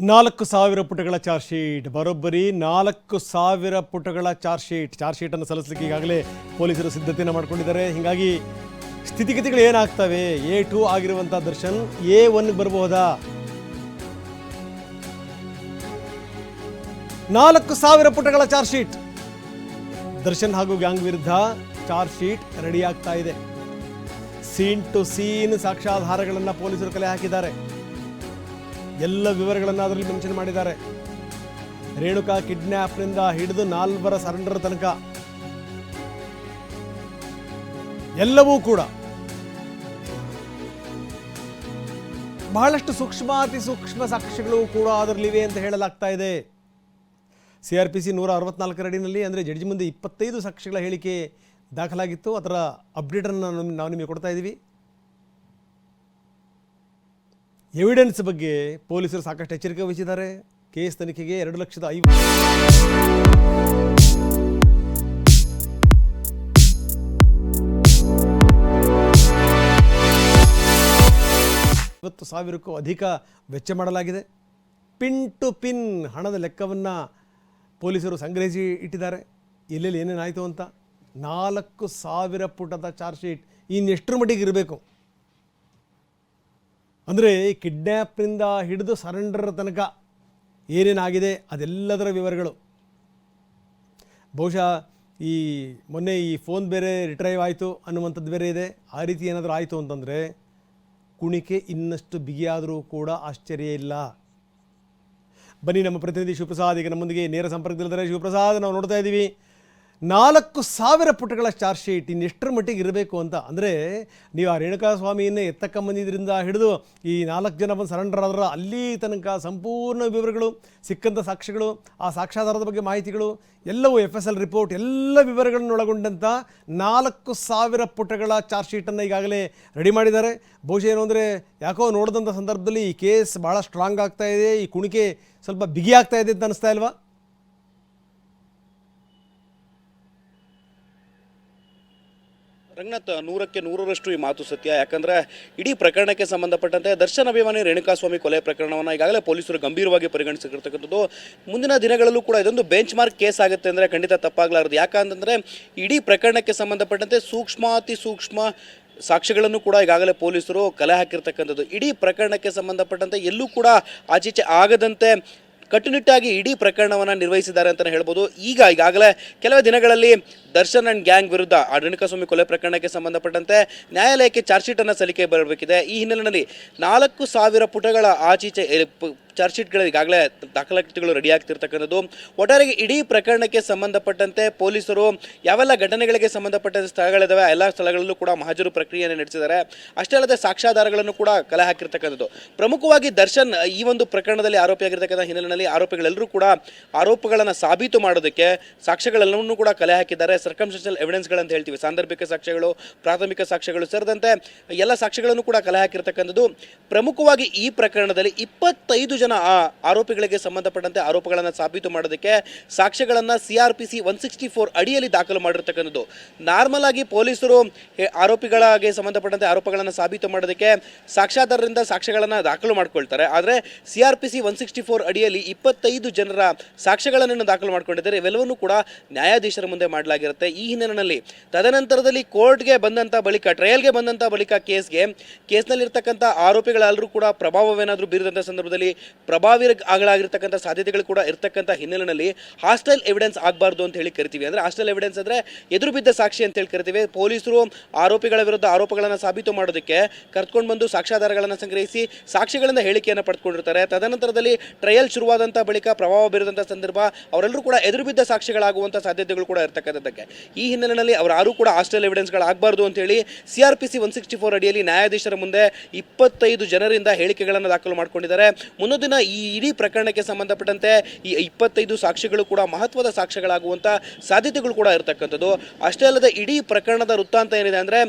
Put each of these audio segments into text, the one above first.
ನಾಲ್ಕು ಸಾವಿರ ಪುಟಗಳ ಚಾರ್ಜ್ ಶೀಟ್. ಬರೋಬ್ಬರಿ, ನಾಲ್ಕು ಸಾವಿರ ಪುಟಗಳ ಚಾರ್ಜ್ ಶೀಟ್. ಚಾರ್ಜ್ ಶೀಟನ್ನು ಸಲ್ಲಿಸಲಿಕ್ಕೆ ಈಗಾಗಲೇ ಪೊಲೀಸರು ಸಿದ್ಧತೆಯನ್ನು ಮಾಡಿಕೊಂಡಿದ್ದಾರೆ. ಹೀಗಾಗಿ ಸ್ಥಿತಿಗತಿಗಳು ಏನಾಗ್ತವೆ? ಎ ಟು ಆಗಿರುವಂಥ ದರ್ಶನ್, ಎ ಒನ್ ಬರಬಹುದಾ? ನಾಲ್ಕು ಸಾವಿರ ಪುಟಗಳ ಚಾರ್ಜ್ ಶೀಟ್. ದರ್ಶನ್ ಹಾಗೂ ಗ್ಯಾಂಗ್ ವಿರುದ್ಧ ಚಾರ್ಜ್ ಶೀಟ್ ರೆಡಿ ಆಗ್ತಾ ಇದೆ. ಸೀನ್ ಟು ಸೀನ್ ಸಾಕ್ಷ್ಯಾಧಾರಗಳನ್ನು ಪೊಲೀಸರು ಕಲೆ ಹಾಕಿದ್ದಾರೆ. ಎಲ್ಲ ವಿವರಗಳನ್ನು ಅದರಲ್ಲಿ ಮೆನ್ಷನ್ ಮಾಡಿದ್ದಾರೆ. ರೇಣುಕಾ ಕಿಡ್ನ್ಯಾಪ್ನಿಂದ ಹಿಡಿದು ನಾಲ್ವರ ಸರೆಂಡರ್ ತನಕ. ಎಲ್ಲವೂ ಕೂಡ ಬಹಳಷ್ಟು ಸೂಕ್ಷ್ಮಾತಿ ಸೂಕ್ಷ್ಮ ಸಾಕ್ಷ್ಯಗಳು ಕೂಡ ಅದರಲ್ಲಿವೆ ಅಂತ ಹೇಳಲಾಗ್ತಾ ಇದೆ. ಸಿ ಆರ್ ಪಿ ಸಿ ನೂರ ಅರವತ್ನಾಲ್ಕರ ಅಡಿನಲ್ಲಿ ಅಂದರೆ ಜಡ್ಜಿ ಮುಂದೆ ಇಪ್ಪತ್ತೈದು ಸಾಕ್ಷಿಗಳ ಹೇಳಿಕೆ ದಾಖಲಾಗಿತ್ತು. ಅದರ ಅಪ್ಡೇಟನ್ನು ನಾವು ನಾವು ನಿಮಗೆ ಕೊಡ್ತಾ ಇದ್ದೀವಿ ಎವಿಡೆನ್ಸ್ ಬಗ್ಗೆ ಪೊಲೀಸರು ಸಾಕಷ್ಟು ಎಚ್ಚರಿಕೆ ವಹಿಸಿದ್ದಾರೆ. ಕೇಸ್ ತನಿಖೆಗೆ ಎರಡು ಲಕ್ಷದ ಐವತ್ತು ಐವತ್ತು ಸಾವಿರಕ್ಕೂ ಅಧಿಕ ವೆಚ್ಚ ಮಾಡಲಾಗಿದೆ. ಪಿನ್ ಟು ಪಿನ್ ಹಣದ ಲೆಕ್ಕವನ್ನು ಪೊಲೀಸರು ಸಂಗ್ರಹಿಸಿ ಇಟ್ಟಿದ್ದಾರೆ. ಎಲ್ಲೆಲ್ಲಿ ಏನೇನಾಯಿತು ಅಂತ ನಾಲ್ಕು ಸಾವಿರ ಪುಟದ ಚಾರ್ಜ್ ಶೀಟ್ ಇನ್ನೆಷ್ಟರ ಮಟ್ಟಿಗೆ ಇರಬೇಕು? ಅಂದರೆ ಕಿಡ್ನ್ಯಾಪ್ನಿಂದ ಹಿಡಿದು ಸರೆಂಡರ್ ತನಕ ಏನೇನಾಗಿದೆ ಅದೆಲ್ಲದರ ವಿವರಗಳು. ಬಹುಶಃ ಈ ಮೊನ್ನೆ ಈ ಫೋನ್ ಬೇರೆ ರಿಟ್ರೈವ್ ಆಯಿತು ಅನ್ನುವಂಥದ್ದು ಬೇರೆ ಇದೆ. ಆ ರೀತಿ ಏನಾದರೂ ಆಯಿತು ಅಂತಂದರೆ ಕುಣಿಕೆ ಇನ್ನಷ್ಟು ಬಿಗಿಯಾದರೂ ಕೂಡ ಆಶ್ಚರ್ಯ ಇಲ್ಲ. ಬನ್ನಿ ನಮ್ಮ ಪ್ರತಿನಿಧಿ ಶಿವಪ್ರಸಾದ್, ಈಗ ನಮ್ಮೊಂದಿಗೆ ನೇರ ಸಂಪರ್ಕದಲ್ಲಿದ್ದಾರೆ. ಶಿವಪ್ರಸಾದ್, ನಾವು ನೋಡ್ತಾ ಇದ್ದೀವಿ. ನಾಲ್ಕು ಸಾವಿರ ಪುಟಗಳ ಚಾರ್ಜ್ ಶೀಟ್ ಇನ್ನೆಷ್ಟರ ಮಟ್ಟಿಗೆ ಇರಬೇಕು ಅಂತ. ಅಂದರೆ ನೀವು ಆ ರೇಣುಕಾ ಸ್ವಾಮಿಯನ್ನೇ ಎತ್ತಕ್ಕಂಬಂದಿದ್ದರಿಂದ ಹಿಡಿದು ಈ ನಾಲ್ಕು ಜನ ಬಂದು ಸರೆಂಡರ್ ಆದ್ರ ಅಲ್ಲಿ ತನಕ ಸಂಪೂರ್ಣ ವಿವರಗಳು, ಸಿಕ್ಕಂಥ ಸಾಕ್ಷ್ಯಗಳು, ಆ ಸಾಕ್ಷ್ಯಾಧಾರದ ಬಗ್ಗೆ ಮಾಹಿತಿಗಳು, ಎಲ್ಲವೂ ಎಫ್ ಎಸ್ ಎಲ್ ರಿಪೋರ್ಟ್ ಎಲ್ಲ ವಿವರಗಳನ್ನು ಒಳಗೊಂಡಂಥ ನಾಲ್ಕು ಸಾವಿರ ಪುಟಗಳ ಚಾರ್ಜ್ ಶೀಟನ್ನು ಈಗಾಗಲೇ ರೆಡಿ ಮಾಡಿದ್ದಾರೆ. ಬಹುಶಃ ಏನು ಅಂದರೆ ಯಾಕೋ ನೋಡಿದಂಥ ಸಂದರ್ಭದಲ್ಲಿ ಈ ಕೇಸ್ ಭಾಳ ಸ್ಟ್ರಾಂಗ್ ಆಗ್ತಾ ಇದೆ, ಈ ಕುಣಿಕೆ ಸ್ವಲ್ಪ ಬಿಗಿ ಆಗ್ತಾ ಇದೆ ಅಂತ ಅನಿಸ್ತಾ ಇಲ್ವಾ? ರಂಗನಾಥ್ ನೂರಕ್ಕೆ ನೂರರಷ್ಟು ಈ ಮಾತು ಸತ್ಯ. ಯಾಕಂದ್ರೆ ಇಡೀ ಪ್ರಕರಣಕ್ಕೆ ಸಂಬಂಧಪಟ್ಟಂತೆ ದರ್ಶನ ಅಭಿಮಾನಿ ರೇಣುಕಾಸ್ವಾಮಿ ಕೊಲೆ ಪ್ರಕರಣವನ್ನು ಈಗಾಗಲೇ ಪೊಲೀಸರು ಗಂಭೀರವಾಗಿ ಪರಿಗಣಿಸಿರ್ತಕ್ಕಂಥದ್ದು. ಮುಂದಿನ ದಿನಗಳಲ್ಲೂ ಕೂಡ ಇದೊಂದು ಬೆಂಚ್ ಮಾರ್ಕ್ ಕೇಸ್ ಆಗುತ್ತೆ ಅಂದರೆ ಖಂಡಿತ ತಪ್ಪಾಗಲಾರದು. ಯಾಕಂತಂದ್ರೆ ಇಡೀ ಪ್ರಕರಣಕ್ಕೆ ಸಂಬಂಧಪಟ್ಟಂತೆ ಸೂಕ್ಷ್ಮಾತಿ ಸೂಕ್ಷ್ಮ ಸಾಕ್ಷಿಗಳನ್ನು ಕೂಡ ಈಗಾಗಲೇ ಪೊಲೀಸರು ಕಲೆ ಹಾಕಿರ್ತಕ್ಕಂಥದ್ದು. ಇಡೀ ಪ್ರಕರಣಕ್ಕೆ ಸಂಬಂಧಪಟ್ಟಂತೆ ಎಲ್ಲೂ ಕೂಡ ಆಚೀಚೆ ಆಗದಂತೆ ಕಟ್ಟುನಿಟ್ಟಾಗಿ ಇಡೀ ಪ್ರಕರಣವನ್ನು ನಿರ್ವಹಿಸಿದ್ದಾರೆ ಅಂತಲೇ ಹೇಳ್ಬೋದು. ಈಗ ಈಗಾಗಲೇ ಕೆಲವೇ ದಿನಗಳಲ್ಲಿ ದರ್ಶನ್ ಅಂಡ್ ಗ್ಯಾಂಗ್ ವಿರುದ್ಧ ರೇಣುಕಾಸ್ವಾಮಿ ಕೊಲೆ ಪ್ರಕರಣಕ್ಕೆ ಸಂಬಂಧಪಟ್ಟಂತೆ ನ್ಯಾಯಾಲಯಕ್ಕೆ ಚಾರ್ಜ್ ಶೀಟನ್ನು ಸಲ್ಲಿಕೆ ಬರಬೇಕಿದೆ. ಈ ಹಿನ್ನೆಲೆಯಲ್ಲಿ ನಾಲ್ಕು ಸಾವಿರ ಪುಟಗಳ ಆಚೀಚೆ ಚಾರ್ಜ್ ಶೀಟ್ಗಳು ಈಗಾಗಲೇ ದಾಖಲಾತಿಗಳು ರೆಡಿ ಆಗ್ತಿರ್ತಕ್ಕಂಥದ್ದು. ಒಟ್ಟಾರೆಗೆ ಇಡೀ ಪ್ರಕರಣಕ್ಕೆ ಸಂಬಂಧಪಟ್ಟಂತೆ ಪೊಲೀಸರು ಯಾವೆಲ್ಲ ಘಟನೆಗಳಿಗೆ ಸಂಬಂಧಪಟ್ಟ ಸ್ಥಳಗಳಿದ್ದಾವೆ ಎಲ್ಲ ಸ್ಥಳಗಳಲ್ಲೂ ಕೂಡ ಮಹಾಜರು ಪ್ರಕ್ರಿಯೆಯನ್ನು ನಡೆಸಿದ್ದಾರೆ. ಅಷ್ಟೇ ಅಲ್ಲದೆ ಸಾಕ್ಷ್ಯಾಧಾರಗಳನ್ನು ಕೂಡ ಕಲೆ ಹಾಕಿರ್ತಕ್ಕಂಥದ್ದು. ಪ್ರಮುಖವಾಗಿ ದರ್ಶನ್ ಈ ಒಂದು ಪ್ರಕರಣದಲ್ಲಿ ಆರೋಪಿಯಾಗಿರ್ತಕ್ಕಂಥ ಹಿನ್ನೆಲೆಯಲ್ಲಿ ಆರೋಪಿಗಳೆಲ್ಲರೂ ಕೂಡ ಆರೋಪಗಳನ್ನು ಸಾಬೀತು ಮಾಡೋದಕ್ಕೆ ಸಾಕ್ಷ್ಯಗಳೆಲ್ಲವನ್ನೂ ಕೂಡ ಕಲೆ ಹಾಕಿದ್ದಾರೆ. ಸರ್ಕಮ್ಸ್ಟೆನ್ಷಿಯಲ್ ಎವಿಡೆನ್ಸ್ಗಳಂತ ಹೇಳ್ತೀವಿ. ಸಾಂದರ್ಭಿಕ ಸಾಕ್ಷ್ಯಗಳು, ಪ್ರಾಥಮಿಕ ಸಾಕ್ಷ್ಯಗಳು ಸೇರಿದಂತೆ ಎಲ್ಲ ಸಾಕ್ಷ್ಯಗಳನ್ನು ಕೂಡ ಕಲೆ ಹಾಕಿರ್ತಕ್ಕಂಥದ್ದು. ಪ್ರಮುಖವಾಗಿ ಈ ಪ್ರಕರಣದಲ್ಲಿ ಇಪ್ಪತ್ತೈದು ಜನ ಆ ಆರೋಪಿಗಳಿಗೆ ಸಂಬಂಧಪಟ್ಟಂತೆ ಆರೋಪಗಳನ್ನು ಸಾಬೀತು ಮಾಡೋದಕ್ಕೆ ಸಾಕ್ಷ್ಯಗಳನ್ನು C R P C one sixty four ಅಡಿಯಲ್ಲಿ ದಾಖಲು ಮಾಡಿರ್ತಕ್ಕಂಥದ್ದು. ನಾರ್ಮಲ್ ಆಗಿ ಪೊಲೀಸರು ಆರೋಪಿಗಳಿಗೆ ಸಂಬಂಧಪಟ್ಟಂತೆ ಆರೋಪಗಳನ್ನು ಸಾಬೀತು ಮಾಡೋದಕ್ಕೆ ಸಾಕ್ಷ್ಯಾಧಾರದಿಂದ ಸಾಕ್ಷ್ಯಗಳನ್ನು ದಾಖಲು ಮಾಡ್ಕೊಳ್ತಾರೆ. ಆದರೆ C R P C one sixty four ಅಡಿಯಲ್ಲಿ ಇಪ್ಪತ್ತೈದು ಜನರ ಸಾಕ್ಷ್ಯಗಳನ್ನು ದಾಖಲು ಮಾಡ್ಕೊಂಡಿದ್ದಾರೆ. ಇವೆಲ್ಲವನ್ನೂ ಕೂಡ ನ್ಯಾಯಾಧೀಶರ ಮುಂದೆ ಮಾಡಲಾಗಿರುತ್ತೆ. ಈ ಹಿನ್ನೆಲೆಯಲ್ಲಿ ತದನಂತರದಲ್ಲಿ ಕೋರ್ಟ್ಗೆ ಬಂದಂಥ ಬಳಿಕ, ಟ್ರಯಲ್ಗೆ ಬಂದಂಥ ಬಳಿಕ ಕೇಸ್ಗೆ ಕೇಸ್ನಲ್ಲಿರ್ತಕ್ಕಂಥ ಆರೋಪಿಗಳೆಲ್ಲರೂ ಕೂಡ ಪ್ರಭಾವವೇನಾದರೂ ಬೀರಿದಂಥ ಸಂದರ್ಭದಲ್ಲಿ ಪ್ರಭಾವಿ ಆಗಲಾಗಿರ್ತಕ್ಕಂಥ ಸಾಧ್ಯತೆಗಳು ಕೂಡ ಇರ್ತಕ್ಕಂಥ ಹಿನ್ನೆಲೆಯಲ್ಲಿ ಹಾಸ್ಟೆಲ್ ಎವಿಡೆನ್ಸ್ ಆಗಬಾರ್ದು ಅಂತ ಹೇಳಿ ಕರಿತೀವಿ. ಅಂದರೆ ಹಾಸ್ಟೆಲ್ ಎವಿಡೆನ್ಸ್ ಅಂದರೆ ಎದುರು ಬಿದ್ದ ಸಾಕ್ಷಿ ಅಂತ ಹೇಳಿ ಕರಿತೀವಿ. ಪೊಲೀಸರು ಆರೋಪಿಗಳ ವಿರುದ್ಧ ಆರೋಪಗಳನ್ನು ಸಾಬೀತು ಮಾಡೋದಕ್ಕೆ ಕರ್ಕೊಂಡು ಬಂದು ಸಾಕ್ಷ್ಯಾಧಾರಗಳನ್ನು ಸಂಗ್ರಹಿಸಿ ಸಾಕ್ಷಿಗಳಿಂದ ಹೇಳಿಕೆಯನ್ನು ಪಡೆದುಕೊಂಡಿರ್ತಾರೆ. ತದನಂತರದಲ್ಲಿ ಟ್ರಯಲ್ ಶುರುವಾದಂಥ ಬಳಿಕ ಪ್ರಭಾವ ಬೀರಿದಂಥ ಸಂದರ್ಭ ಅವರೆಲ್ಲರೂ ಕೂಡ ಎದುರು ಬಿದ್ದ ಸಾಕ್ಷಿಗಳಾಗುವಂಥ ಸಾಧ್ಯತೆಗಳು ಕೂಡ ಇರ್ತಕ್ಕಂಥದ್ದಕ್ಕೆ. ಈ ಹಿನ್ನೆಲೆಯಲ್ಲಿ ಅವರು ಯಾರೂ ಕೂಡ ಹಾಸ್ಟೆಲ್ ಎವಿಡೆನ್ಸ್ಗಳಾಗಬಾರ್ದು ಅಂತೇಳಿ C R P C one sixty four ಅಡಿಯಲ್ಲಿ ನ್ಯಾಯಾಧೀಶರ ಮುಂದೆ ಇಪ್ಪತ್ತೈದು ಜನರಿಂದ ಹೇಳಿಕೆಗಳನ್ನು ದಾಖಲು ಮಾಡ್ಕೊಂಡಿದ್ದಾರೆ. ಮುಂದಿನ ದಿನ ಈ ಇಡೀ ಪ್ರಕರಣಕ್ಕೆ ಸಂಬಂಧಪಟ್ಟಂತೆ ಈ ಇಪ್ಪತ್ತೈದು ಸಾಕ್ಷಿಗಳು ಕೂಡ ಮಹತ್ವದ ಸಾಕ್ಷ್ಯಗಳಾಗುವಂಥ ಸಾಧ್ಯತೆಗಳು ಕೂಡ ಇರತಕ್ಕಂಥದ್ದು. ಅಷ್ಟೇ ಅಲ್ಲದೆ ಇಡೀ ಪ್ರಕರಣದ ವೃತ್ತಾಂತ ಏನಿದೆ ಅಂದರೆ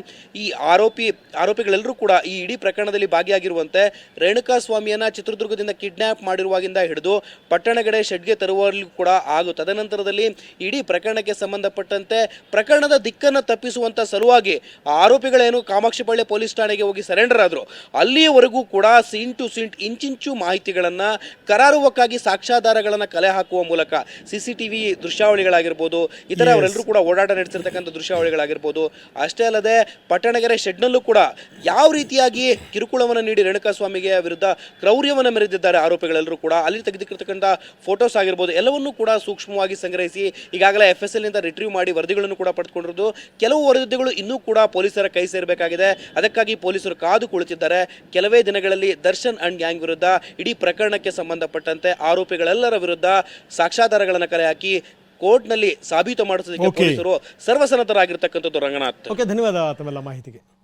ಈ ಆರೋಪಿ, ಆರೋಪಿಗಳೆಲ್ಲರೂ ಕೂಡ ಈ ಇಡೀ ಪ್ರಕರಣದಲ್ಲಿ ಭಾಗಿಯಾಗಿರುವಂತೆ ರೇಣುಕಾ ಸ್ವಾಮಿಯನ್ನು ಚಿತ್ರದುರ್ಗದಿಂದ ಕಿಡ್ನ್ಯಾಪ್ ಮಾಡಿರುವಾಗಿಂದ ಹಿಡಿದು ಪಟ್ಟಣಗಡೆ ಶೆಡ್ಗೆ ತರುವಲ್ಲಿ ಕೂಡ ಹಾಗೂ ತದನಂತರದಲ್ಲಿ ಇಡೀ ಪ್ರಕರಣಕ್ಕೆ ಸಂಬಂಧಪಟ್ಟಂತೆ ಸಂಬಂಧಪಟ್ಟಂತೆ ಪ್ರಕರಣದ ದಿಕ್ಕನ್ನು ತಪ್ಪಿಸುವಂತ ಸಲುವಾಗಿ ಆರೋಪಿಗಳೇನು ಕಾಮಾಕ್ಷಿಪಳ್ಳಿ ಪೊಲೀಸ್ ಠಾಣೆಗೆ ಹೋಗಿ ಸರೆಂಡರ್ ಆದ್ರು ಅಲ್ಲಿಯವರೆಗೂ ಕೂಡ ಸೀನ್ ಟು ಸೀಂಟ್ ಇಂಚಿಂಚು ಮಾಹಿತಿಗಳನ್ನ ಕರಾರುವಕ್ಕಾಗಿ ಸಾಕ್ಷ್ಯಾಧಾರಗಳನ್ನ ಕಲೆ ಹಾಕುವ ಮೂಲಕ ಸಿ ಸಿ ಟಿ ವಿ ದೃಶ್ಯಾವಳಿಗಳಾಗಿರ್ಬೋದು ಇತರ ಅವರೆಲ್ಲರೂ ಕೂಡ ಓಡಾಟ ನಡೆಸಿರ್ತಕ್ಕಂಥ ದೃಶ್ಯಾವಳಿಗಳಾಗಿರ್ಬೋದು ಅಷ್ಟೇ ಅಲ್ಲದೆ ಪಟ್ಟಣಗೆರೆ ಶೆಡ್ನಲ್ಲೂ ಕೂಡ ಯಾವ ರೀತಿಯಾಗಿ ಕಿರುಕುಳವನ್ನು ನೀಡಿ ರೇಣುಕಾಸ್ವಾಮಿಗೆ ವಿರುದ್ಧ ಕ್ರೌರ್ಯವನ್ನು ಮೆರೆದಿದ್ದಾರೆ ಆರೋಪಿಗಳೆಲ್ಲರೂ ಕೂಡ ಅಲ್ಲಿ ತೆಗೆದುಕಿರ್ತಕ್ಕಂಥ ಫೋಟೋಸ್ ಆಗಿರ್ಬೋದು ಎಲ್ಲವನ್ನೂ ಕೂಡ ಸೂಕ್ಷ್ಮವಾಗಿ ಸಂಗ್ರಹಿಸಿ ಈಗಾಗಲೇ ಎಫ್ ಎಸ್ ಎಲ್ನಿಂದ ರಿಟ್ರೀವ್ ಮಾಡಿ ವರದಿಗಳನ್ನು ಕೂಡ ಪಡೆದುಕೊಂಡಿರೋದು ಕೆಲವು ವರದಿಗಳು ಇನ್ನೂ ಕೂಡ ಪೊಲೀಸರ ಕೈ ಸೇರಬೇಕಾಗಿದೆ. ಅದಕ್ಕಾಗಿ ಪೊಲೀಸರು ಕಾದು ಕುಳಿತಿದ್ದಾರೆ. ಕೆಲವೇ ದಿನಗಳಲ್ಲಿ ದರ್ಶನ್ ಅಂಡ್ ಗ್ಯಾಂಗ್ ವಿರುದ್ಧ ಇಡೀ ಪ್ರಕರಣಕ್ಕೆ ಸಂಬಂಧಪಟ್ಟಂತೆ ಆರೋಪಿಗಳೆಲ್ಲರ ವಿರುದ್ಧ ಸಾಕ್ಷ್ಯಾಧಾರಗಳನ್ನು ಕಲೆ ಹಾಕಿ ಕೋರ್ಟ್ನಲ್ಲಿ ಸಾಬೀತು ಮಾಡಿಸೋದಕ್ಕೆ. ಪೊಲೀಸರು ಸರ್ವಸನ್ನದ್ಧರಾಗಿರ್ತಕ್ಕಂಥದ್ದು ರಂಗನಾಥ್. ಓಕೆ ಧನ್ಯವಾದ ತಮ್ಮೆಲ್ಲ ಮಾಹಿತಿಗೆ.